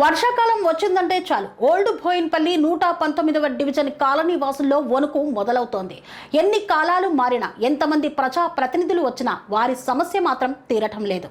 వర్షాకాలం వచ్చిందంటే చాలు. ఓల్డ్ బోయిన్పల్లి నూట పంతొమ్మిదవ డివిజన్ కాలనీ వాసుల్లో వణుకు మొదలవుతోంది. ఎన్ని కాలాలు మారినా ఎంతమంది ప్రజా ప్రతినిధులు వచ్చినా వారి సమస్య మాత్రం తీరటం లేదు.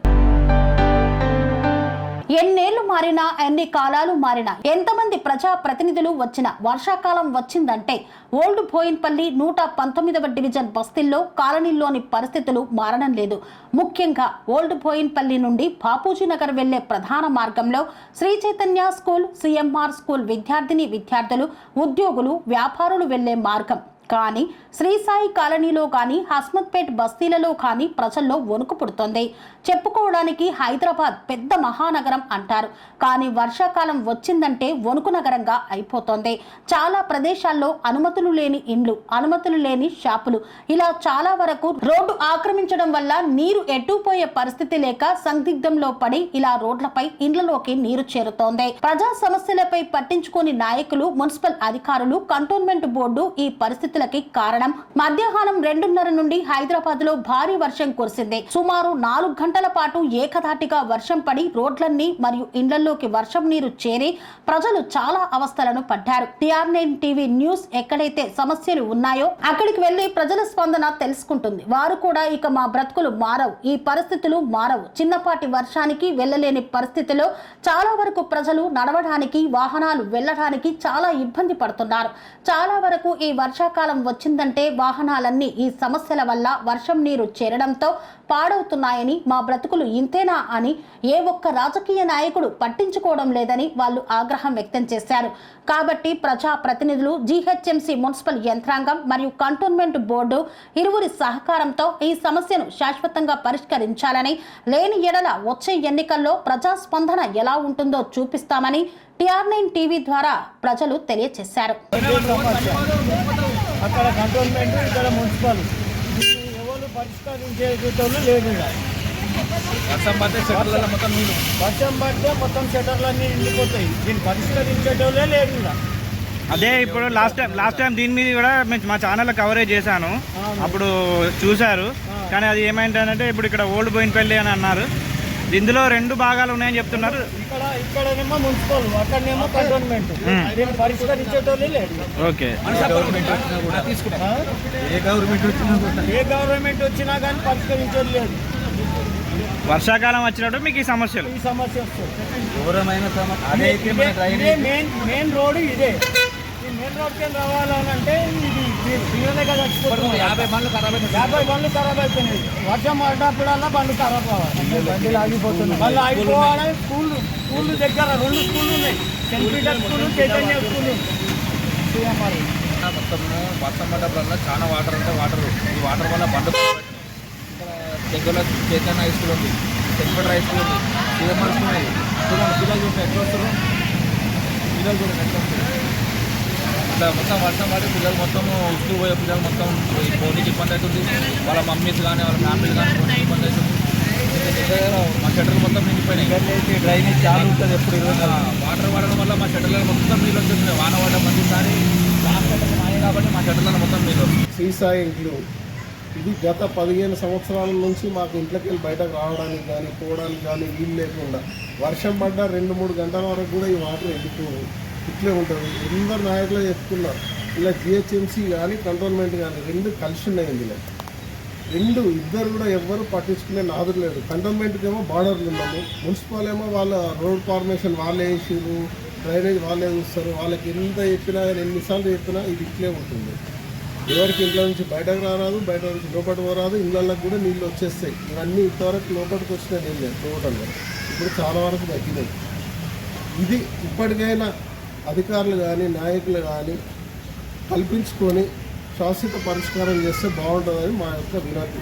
ఎన్నేళ్ళు మారినా ఎన్ని కాలాలు మారినా ఎంతమంది ప్రజా ప్రతినిధులు వచ్చినా వర్షాకాలం వచ్చిందంటే ఓల్డ్ బోయిన్పల్లి నూట పంతొమ్మిదవ డివిజన్ బస్తీల్లో కాలనీల్లోని పరిస్థితులు మారడం లేదు. ముఖ్యంగా ఓల్డ్ బోయిన్పల్లి నుండి బాపూజీ నగర్ వెళ్ళే ప్రధాన మార్గంలో Shri Chaitanya school CMR school విద్యార్థిని విద్యార్థులు ఉద్యోగులు వ్యాపారులు వెళ్ళే మార్గం. కానీ శ్రీసాయి కాలనీలో కానీ హస్మత్పేట్ బస్తీలలో కానీ ప్రజల్లో వణుకు పుడుతోంది. చెప్పుకోవడానికి హైదరాబాద్ పెద్ద మహానగరం అంటారు. కానీ వర్షాకాలం వచ్చిందంటే వణుకు నగరంగా అయిపోతోంది. చాలా ప్రదేశాల్లో అనుమతులు లేని ఇండ్లు అనుమతులు లేని షాపులు. ఇలా చాలా వరకు రోడ్డు ఆక్రమించడం వల్ల నీరు ఎట్టుపోయే పరిస్థితి లేక సందిగ్ధంలో పడి ఇలా రోడ్లపై ఇండ్లలోకి నీరు చేరుతోంది. ప్రజా సమస్యలపై పట్టించుకోని నాయకులు మున్సిపల్ అధికారులు కంటోన్మెంట్ బోర్డు ఈ పరిస్థితి పరిస్థితులకి కారణం. మధ్యాహ్నం రెండున్నర నుండి హైదరాబాద్లో భారీ వర్షం కురిసింది. సుమారు నాలుగు గంటల పాటు ఏకధాటిగా వర్షం పడి రోడ్లన్నీ మరియు ఇండ్లలోకి వర్షం నీరు చేరి ప్రజలు చాలా అవస్థలను పడ్డారు. టిఆర్ నైన్ టీవీ న్యూస్ ఎక్కడైతే సమస్యలు ఉన్నాయో అక్కడికి వెళ్ళి ప్రజల స్పందన తెలుసుకుంటుంది. వారు కూడా ఇక మా బ్రతుకులు మారవు. ఈ పరిస్థితులు మారవు. చిన్నపాటి వర్షానికి వెళ్ళలేని పరిస్థితిలో చాలా వరకు ప్రజలు నడవడానికి వాహనాలు వెళ్ళడానికి చాలా ఇబ్బంది పడుతున్నారు. చాలా వరకు ఈ వర్షాకాలం వచ్చిందంటే వాహనాలన్నీ ఈ సమస్యల వల్ల వర్షం నీరు చేరడంతో పాడవుతున్నాయని మా బ్రతుకులు ఇంతేనా అని ఏ ఒక్క రాజకీయ నాయకుడు పట్టించుకోవడం లేదని వాళ్ళు ఆగ్రహం వ్యక్తం చేశారు. కాబట్టి ప్రజా ప్రతినిధులు జీహెచ్ఎంసీ మున్సిపల్ యంత్రాంగం మరియు కంటోన్మెంట్ బోర్డు ఇరువురి సహకారంతో ఈ సమస్యను శాశ్వతంగా పరిష్కరించాలని లేని ఎడల వచ్చే ఎన్నికల్లో ప్రజాస్పందన ఎలా ఉంటుందో చూపిస్తామని టిఆర్ నైన్ టీవీ ద్వారా ప్రజలు తెలియజేశారు అక్కడ కంటోన్మెంట్ ఇక్కడ మున్సిపల్. ఎవరు పరిష్కరించేటోళ్ళు లేదు. వర్షం పడితే చెట్లలో మొత్తం నీళ్ళు. వర్షం పడితే మొత్తం షటర్లన్నీ నిండిపోతాయి. దీన్ని పరిష్కరించేటోళ్ళే లేదు. అదే ఇప్పుడు లాస్ట్ టైం లాస్ట్ టైం దీని మీద కూడా మేము మా ఛానల్లో కవరేజ్ చేశాను. అప్పుడు చూశారు. కానీ అది ఏమైందంటే ఇప్పుడు ఇక్కడ ఓల్డ్ బోయినపల్లి అని అన్నారు. ఇందులో రెండు భాగాలు ఉన్నాయని చెప్తున్నారు. ఇక్కడ ఇక్కడనేమో మున్సిపల్ అక్కడనేమో కంటోన్మెంట్. దీన్ని పరిష్కరించేటోళ్ళే ఓకే? ఏ గవర్నమెంట్ వచ్చినా కూడా ఏ గవర్నమెంట్ వచ్చినా కానీ పరిష్కరించేది లేదు. వర్షాకాలం వచ్చినప్పుడు మీకు ఈ సమస్యలు. ఈ సమస్య వస్తుంది. ఘోరమైన మెయిన్ మెయిన్ రోడ్ ఇదే. మెయిన్ రోడ్ కింద రావాలని అంటే ఇది దీనినే కదా చచ్చిపోతుంది యాభై బండ్లు ఖరాబ్ అయినాయి. యాభై బండ్లు ఖరాబ్ అయిపోయినాయి. వర్షం పడ్డప్పుడల్లా బండ్లు ఖరాబ్ అవ్వాలి. బండ్లు ఆగిపోతున్నాయి. మళ్ళీ ఆగిపోవాలి స్కూల్ స్కూల్ దగ్గర రెండు స్కూళ్ళు ఉన్నాయి. St Peter school Chaitanya school. CMR. మొత్తము వర్షం పడ్డప్పుడల్లా చాలా వాటర్ ఉంటే వాటర్. ఈ వాటర్ వల్ల బండ్లు దగ్గరలో చైతన్య హై స్కూల్ ఉంది. సెంట్రల్ హై స్కూల్ ఉంది. సీఎంఆర్ స్కూల్ ఉంది. చూడండి పిల్లలు చూడండి ఎట్లా వస్తారు? పిల్లలు చూడండి ఎట్లా వస్తారు? ఇట్లా మొత్తం వర్షం పడి పిల్లలు మొత్తం స్కూల్ పోయే పిల్లలు మొత్తం ఈ పోనీకి ఇబ్బంది అవుతుంది. వాళ్ళ మమ్మీస్ కానీ వాళ్ళ ఫ్యామిలీస్ కానీ ఇబ్బంది అవుతుంది. మా షట్టర్లు మొత్తం నిండిపోయినాయి. డ్రైనేజ్ చాలా ఉంటుంది ఎప్పుడు వాటర్ పడడం వల్ల మా షట్టర్లలో మొత్తం నీళ్ళు వచ్చేస్తున్నాయి. వాన పడడం ప్రతిసారి లాస్ట్ మాయే కాబట్టి మా షట్టర్లలో మొత్తం నీళ్ళు. శ్రీసాయి ఇంట్లో ఇది గత పదిహేను సంవత్సరాల నుంచి మాకు ఇంట్లోకి వెళ్ళి బయటకు రావడానికి కానీ పోవడానికి కానీ వీలు లేకుండా వర్షం పడ్డ రెండు మూడు గంటల వరకు కూడా ఈ వాటర్ ఎండిపోవు. ఇట్లే ఉంటుంది ఎందరు నాయకులు చెప్తున్నారు. ఇలా జిహెచ్ఎంసీ కానీ కంట్రోల్మెంట్ కానీ రెండు కలిసి ఉన్నాయి ఇందులో. రెండు ఇద్దరు కూడా ఎవ్వరు పట్టించుకునే నాదురు లేదు. కంటోన్మెంట్కి ఏమో బార్డర్లు ఉన్నాము మున్సిపల్ ఏమో వాళ్ళ రోడ్ ఫార్మేషన్ వాళ్ళే వేసిర్రు డ్రైనేజ్ వాళ్ళే చూస్తారు. వాళ్ళకి ఎంత చెప్పినా కానీ ఎన్నిసార్లు చెప్పినా ఇది ఇట్లే ఉంటుంది. ఎవరికి ఇంట్లో నుంచి బయటకు రారాదు బయట నుంచి లోపలికి పోరాదు. ఇళ్ళకి కూడా నీళ్ళు వచ్చేస్తాయి. ఇవన్నీ ఇంతవరకు లోపలికి వచ్చిన నీళ్ళే టోటల్గా. ఇప్పుడు చాలా వరకు తగ్గినాయి. ఇది ఇప్పటికైనా అధికారులు కానీ నాయకులు కానీ కల్పించుకొని శాశ్వత పరిష్కారం చేస్తే బాగుంటుందని మా యొక్క వినతి.